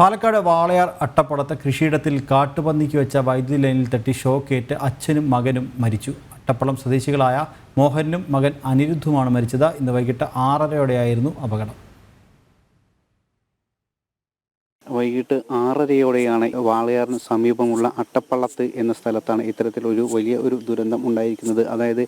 പാലക്കാട് വാളയാർ അട്ടപ്പടത്ത് കൃഷിയിടത്തിൽ കാട്ടുപന്നിക്ക് വെച്ച വൈദ്യുതി ലൈനിൽ തട്ടി ഷോക്കേറ്റ് അച്ഛനും മകനും മരിച്ചു. അട്ടപ്പളം സ്വദേശികളായ മോഹനും മകൻ അനിരുദ്ധുമാണ് മരിച്ചത്. ഇന്ന് വൈകിട്ട് ആറരയോടെയായിരുന്നു അപകടം. വൈകിട്ട് ആറരയോടെയാണ് വാളയാറിന് സമീപമുള്ള അട്ടപ്പള്ളത്ത് എന്ന സ്ഥലത്താണ് ഇത്തരത്തിലൊരു വലിയ ഒരു ദുരന്തം ഉണ്ടായിരിക്കുന്നത്. അതായത്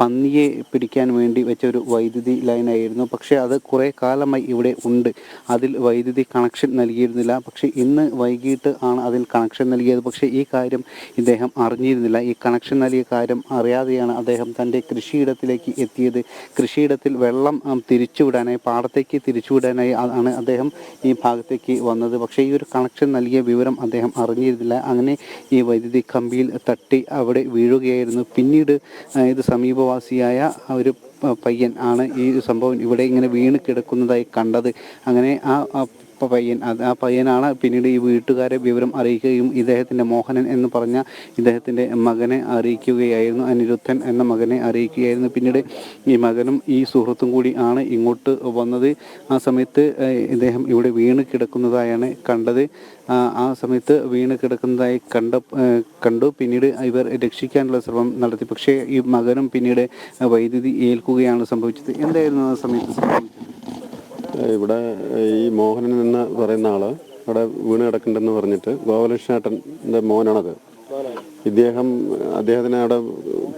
പന്നിയെ പിടിക്കാൻ വേണ്ടി വെച്ച ഒരു വൈദ്യുതി ലൈനായിരുന്നു. പക്ഷേ അത് കുറേ കാലമായി ഇവിടെ ഉണ്ട്. അതിൽ വൈദ്യുതി കണക്ഷൻ നൽകിയിരുന്നില്ല. പക്ഷേ ഇന്ന് വൈകിട്ട് ആണ് അതിൽ കണക്ഷൻ നൽകിയത്. പക്ഷേ ഈ കാര്യം ഇദ്ദേഹം അറിഞ്ഞിരുന്നില്ല. ഈ കണക്ഷൻ നൽകിയ കാര്യം അറിയാതെയാണ് അദ്ദേഹം തന്റെ കൃഷിയിടത്തിലേക്ക് എത്തിയത്. കൃഷിയിടത്തിൽ വെള്ളം തിരിച്ചുവിടാനായി പാടത്തേക്ക് തിരിച്ചുവിടാനായി ആണ് അദ്ദേഹം ഈ ഭാഗത്തേക്ക് വന്നത്. പക്ഷേ ഈ ഒരു കണക്ഷൻ നൽകിയ വിവരം അദ്ദേഹം അറിഞ്ഞിരുന്നില്ല. അങ്ങനെ ഈ വൈദ്യുതി കമ്പിയിൽ തട്ടി അവിടെ വീഴുകയായിരുന്നു. പിന്നീട് ഇത് സമീപവാസിയായ ഒരു പയ്യൻ ആണ് ഈ സംഭവം ഇവിടെ ഇങ്ങനെ വീണ് കിടക്കുന്നതായി കണ്ടത്. അങ്ങനെ ആ പ- പയ്യൻ അത് ആ പയ്യനാണ് പിന്നീട് ഈ വീട്ടുകാരെ വിവരം അറിയിക്കുകയും ഇദ്ദേഹത്തിന്റെ മോഹനൻ എന്ന് പറഞ്ഞ ഇദ്ദേഹത്തിന്റെ മകനെ അറിയിക്കുകയായിരുന്നു. അനിരുദ്ധൻ എന്ന മകനെ അറിയിക്കുകയായിരുന്നു. പിന്നീട് ഈ മകനും ഈ സുഹൃത്തും കൂടി ആണ് ഇങ്ങോട്ട് വന്നത്. ആ സമയത്ത് ഇദ്ദേഹം ഇവിടെ വീണ് കിടക്കുന്നതായാണ് കണ്ടത്. ആ സമയത്ത് വീണ് കിടക്കുന്നതായി കണ്ട കണ്ടു. പിന്നീട് ഇവർ രക്ഷിക്കാനുള്ള ശ്രമം നടത്തി. പക്ഷേ ഈ മകനും പിന്നീട് വൈദ്യുതി ഏൽക്കുകയാണ് സംഭവിച്ചത്. എന്തായിരുന്നു ആ സമയത്ത് സംഭവിച്ചത്? ഇവിടെ ഈ മോഹനൻ എന്ന് പറയുന്ന ആൾ അവിടെ വീണ് കിടക്കുന്നുണ്ടെന്ന് പറഞ്ഞിട്ട് ഗോപാലകൃഷ്ണേട്ടന്റെ മോനാണത്. ഇദ്ദേഹം അദ്ദേഹത്തിന് അവിടെ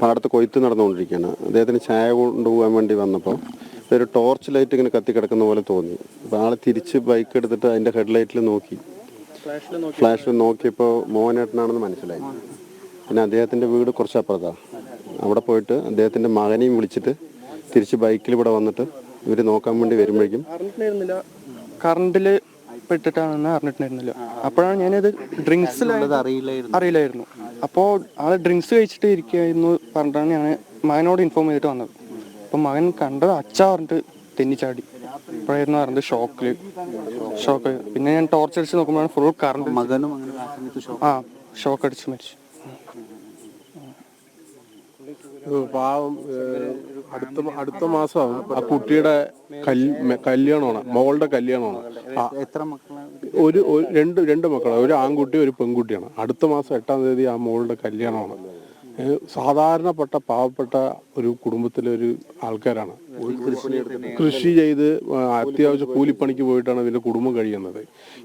പാടത്ത് കൊയ്ത്ത് നടന്നുകൊണ്ടിരിക്കുകയാണ്. അദ്ദേഹത്തിന് ചായ കൊണ്ടുപോകാൻ വേണ്ടി വന്നപ്പോൾ ഒരു ടോർച്ച് ലൈറ്റ് ഇങ്ങനെ കത്തി കിടക്കുന്ന പോലെ തോന്നി. അപ്പോൾ ആൾ തിരിച്ച് ബൈക്ക് എടുത്തിട്ട് അതിന്റെ ഹെഡ്ലൈറ്റിൽ നോക്കി. ഫ്ലാഷിൽ നോക്കിയപ്പോൾ മോഹനേട്ടനാണെന്ന് മനസ്സിലായി. പിന്നെ അദ്ദേഹത്തിന്റെ വീട് കുറച്ച് അപ്പുറത്താണ് അവിടെ പോയിട്ട് അദ്ദേഹത്തിന്റെ മകനെയും വിളിച്ചിട്ട് തിരിച്ച് ബൈക്കിൽ ഇവിടെ വന്നിട്ട് ഇവർ നോക്കാൻ വേണ്ടി വരുമ്പോഴേക്കും കറണ്ടിൽ പെട്ടിട്ടാണെന്ന് അറിഞ്ഞിട്ടുണ്ടായിരുന്നില്ല. അപ്പോഴാണ് ഞാനത് ഡ്രിങ്ക്സിൽ അറിയില്ലായിരുന്നു. അപ്പോ അപ്പോൾ ആൾ ഡ്രിങ്ക്സ് കഴിച്ചിട്ട് ഇരിക്കുകയായിരുന്നു പറഞ്ഞിട്ടാണ് ഞാൻ മകനോട് ഇൻഫോം ചെയ്തിട്ട് വന്നത്. അപ്പം മകൻ കണ്ടത് അച്ഛ പറഞ്ഞിട്ട് തെന്നിച്ചാടി. അപ്പോഴായിരുന്നു അറിഞ്ഞത് ഷോക്കിൽ. ഷോക്ക്. പിന്നെ ഞാൻ ടോർച്ച് അടിച്ച് നോക്കുമ്പോഴാണ് ഫുൾ കറണ്ട്. മകനും ആ ഷോക്ക് അടിച്ച് മരിച്ചു. പാവം അടുത്ത അടുത്ത മാസം ആ കുട്ടിയുടെ കല്യാണമാണ് മോളുടെ കല്യാണമാണ്. എത്ര ഒരു രണ്ട് രണ്ട് മക്കളാണ് ഒരു ആൺകുട്ടി ഒരു പെൺകുട്ടിയാണ്. അടുത്ത മാസം എട്ടാം തീയതി ആ മോളുടെ കല്യാണമാണ്. സാധാരണപ്പെട്ട പാവപ്പെട്ട ഒരു കുടുംബത്തിലെ ഒരു ആൾക്കാരാണ്. കൃഷി ചെയ്ത് അത്യാവശ്യം കൂലിപ്പണിക്ക് പോയിട്ടാണ് ഇതിന്റെ കുടുംബം കഴിയുന്നത്.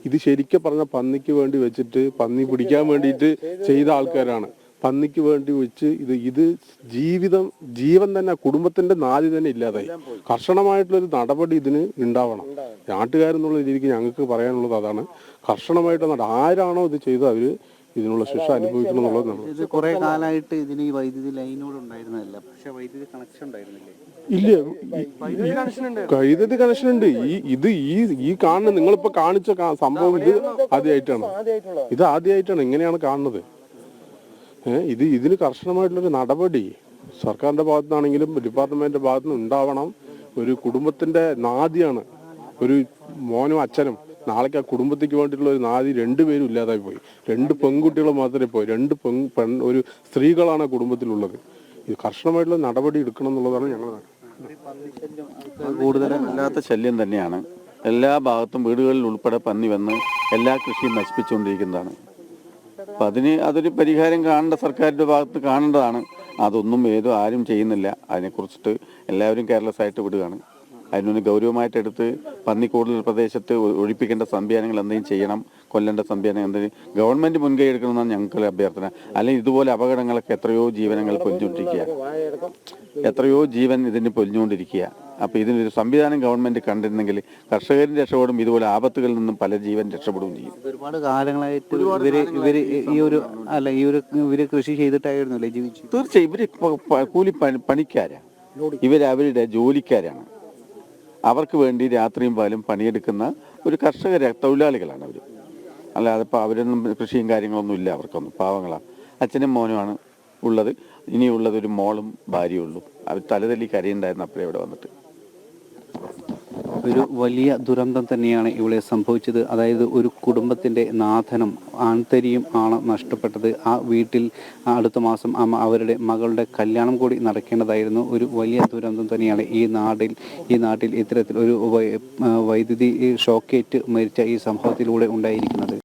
ഇത് ശരിക്കും പറഞ്ഞ പന്നിക്ക് വേണ്ടി വെച്ചിട്ട് പന്നി പിടിക്കാൻ വേണ്ടിയിട്ട് ചെയ്ത ആൾക്കാരാണ്. പന്നിക്ക് വേണ്ടി വെച്ച് ഇത് ഇത് ജീവിതം ജീവൻ തന്നെ കുടുംബത്തിന്റെ നാദി തന്നെ ഇല്ലാതായി. കർശനമായിട്ടുള്ളൊരു നടപടി ഇതിന് ഉണ്ടാവണം. നാട്ടുകാരെന്നുള്ള രീതിക്ക് ഞങ്ങൾക്ക് പറയാനുള്ളത് അതാണ്. കർശനമായിട്ട് നട- ആരാണോ ഇത് ചെയ്തത് അവർ ഇതിനുള്ള ശിക്ഷ അനുഭവിക്കണം എന്നുള്ളത് നമ്മൾ ഇത് കുറെ കാലമായിട്ട് ഇതിന് ഈ വൈദ്യുതി ലൈനോട് ഉണ്ടായിരുന്നതല്ല. പക്ഷെ വൈദ്യുതി കണക്ഷൻ ഉണ്ടായിരുന്നില്ലേ? ഇല്ല. വൈദ്യുതി കണക്ഷൻ ഉണ്ട്. ഈ ഇത് ഈ ഈ കാണുന്ന നിങ്ങളിപ്പോ കാണിച്ച സംഭവം ഇത് ആദ്യമായിട്ടാണ്. ഇത് ആദ്യമായിട്ടാണ് ഇങ്ങനെയാണ് കാണുന്നത്. ഇത് ഇതിന് കർശനമായിട്ടുള്ളൊരു നടപടി സർക്കാരിന്റെ ഭാഗത്തുനിന്നാണെങ്കിലും ഭാഗത്തു നിന്ന് ഉണ്ടാവണം. ഒരു കുടുംബത്തിന്റെ നാദിയാണ്. ഒരു മോനും അച്ഛനും നാളേക്ക് ആ കുടുംബത്തേക്ക് വേണ്ടിയിട്ടുള്ള ഒരു നാദി രണ്ടുപേരും ഇല്ലാതായി പോയി. രണ്ട് പെൺകുട്ടികൾ മാത്രമേ പോയി. രണ്ട് പെൺ പെൺ ഒരു സ്ത്രീകളാണ് കുടുംബത്തിലുള്ളത്. ഇത് കർശനമായിട്ടുള്ള നടപടി എടുക്കണം എന്നുള്ളതാണ് ഞങ്ങൾ കൂടുതലും അല്ലാത്ത ശല്യം തന്നെയാണ്. എല്ലാ ഭാഗത്തും വീടുകളിൽ ഉൾപ്പെടെ പന്നി വന്ന് എല്ലാ കൃഷിയും നശിപ്പിച്ചുകൊണ്ടിരിക്കുന്നതാണ്. അപ്പം അതിന് അതൊരു പരിഹാരം കാണേണ്ട സർക്കാരിന്റെ ഭാഗത്ത് കാണേണ്ടതാണ്. അതൊന്നും ഏതോ ആരും ചെയ്യുന്നില്ല. അതിനെക്കുറിച്ചിട്ട് എല്ലാവരും കെയർലെസ് ആയിട്ട് വിടുകയാണ്. അതിനൊന്ന് ഗൗരവമായിട്ട് എടുത്ത് പന്നി കൂടുതൽ പ്രദേശത്ത് ഒഴിപ്പിക്കേണ്ട സംവിധാനങ്ങൾ എന്തെങ്കിലും ചെയ്യണം. കൊല്ലേണ്ട സംവിധാനം എന്തെങ്കിലും ഗവൺമെന്റ് മുൻകൈ എടുക്കണമെന്നാണ് ഞങ്ങൾക്ക് അഭ്യർത്ഥന. അല്ലെങ്കിൽ ഇതുപോലെ അപകടങ്ങളൊക്കെ എത്രയോ ജീവനങ്ങൾ പൊലിഞ്ഞുകൊണ്ടിരിക്കുക എത്രയോ ജീവൻ ഇതിന് പൊലിഞ്ഞുകൊണ്ടിരിക്കുക അപ്പോൾ ഇതിനൊരു സംവിധാനം ഗവൺമെന്റ് കണ്ടിരുന്നെങ്കിൽ കർഷകരും രക്ഷപ്പെടും ഇതുപോലെ ആപത്തുകളിൽ നിന്നും പല ജീവൻ രക്ഷപ്പെടുകയും ചെയ്യും. ഒരുപാട് കാലങ്ങളായിട്ട് ഇവർ ഇവർ ഈ ഒരു അല്ല ഈ ഒരു ഇവർ കൃഷി ചെയ്തിട്ടായിരുന്നല്ലേ ജീവിച്ചു തീർച്ചയായും ഇവർ കൂലി പണി- പണിക്കാരാ. ഇവർ അവരുടെ ജോലിക്കാരാണ്. അവർക്ക് വേണ്ടി രാത്രിയും പാലും പണിയെടുക്കുന്ന ഒരു കർഷക തൊഴിലാളികളാണ് അവർ അല്ലാതെ ഇപ്പോൾ അവരൊന്നും കൃഷിയും കാര്യങ്ങളൊന്നും ഇല്ല അവർക്കൊന്നും പാവങ്ങളാണ് അച്ഛനും മോനുമാണ് ഉള്ളത്. ഇനിയുള്ളത് ഒരു മോളും ഭാര്യയുള്ളൂ അവർ തലതല്ലി കരയുണ്ടായിരുന്നു അപ്പോഴേ ഇവിടെ വന്നിട്ട്. ഒരു വലിയ ദുരന്തം തന്നെയാണ് ഇവിടെ സംഭവിച്ചത്. അതായത് ഒരു കുടുംബത്തിന്റെ നാഥനും ആൺതരിയും ആണ് നഷ്ടപ്പെട്ടത്. ആ വീട്ടിൽ അടുത്ത മാസം അവരുടെ മകളുടെ കല്യാണം കൂടി നടക്കേണ്ടതായിരുന്നു. ഒരു വലിയ ദുരന്തം തന്നെയാണ് ഈ നാടിൽ ഈ നാട്ടിൽ ഇത്തരത്തിൽ ഒരു വൈദ്യുതി ഷോക്കേറ്റ് മരിച്ച ഈ സംഭവത്തിലൂടെ ഉണ്ടായിരിക്കുന്നത്.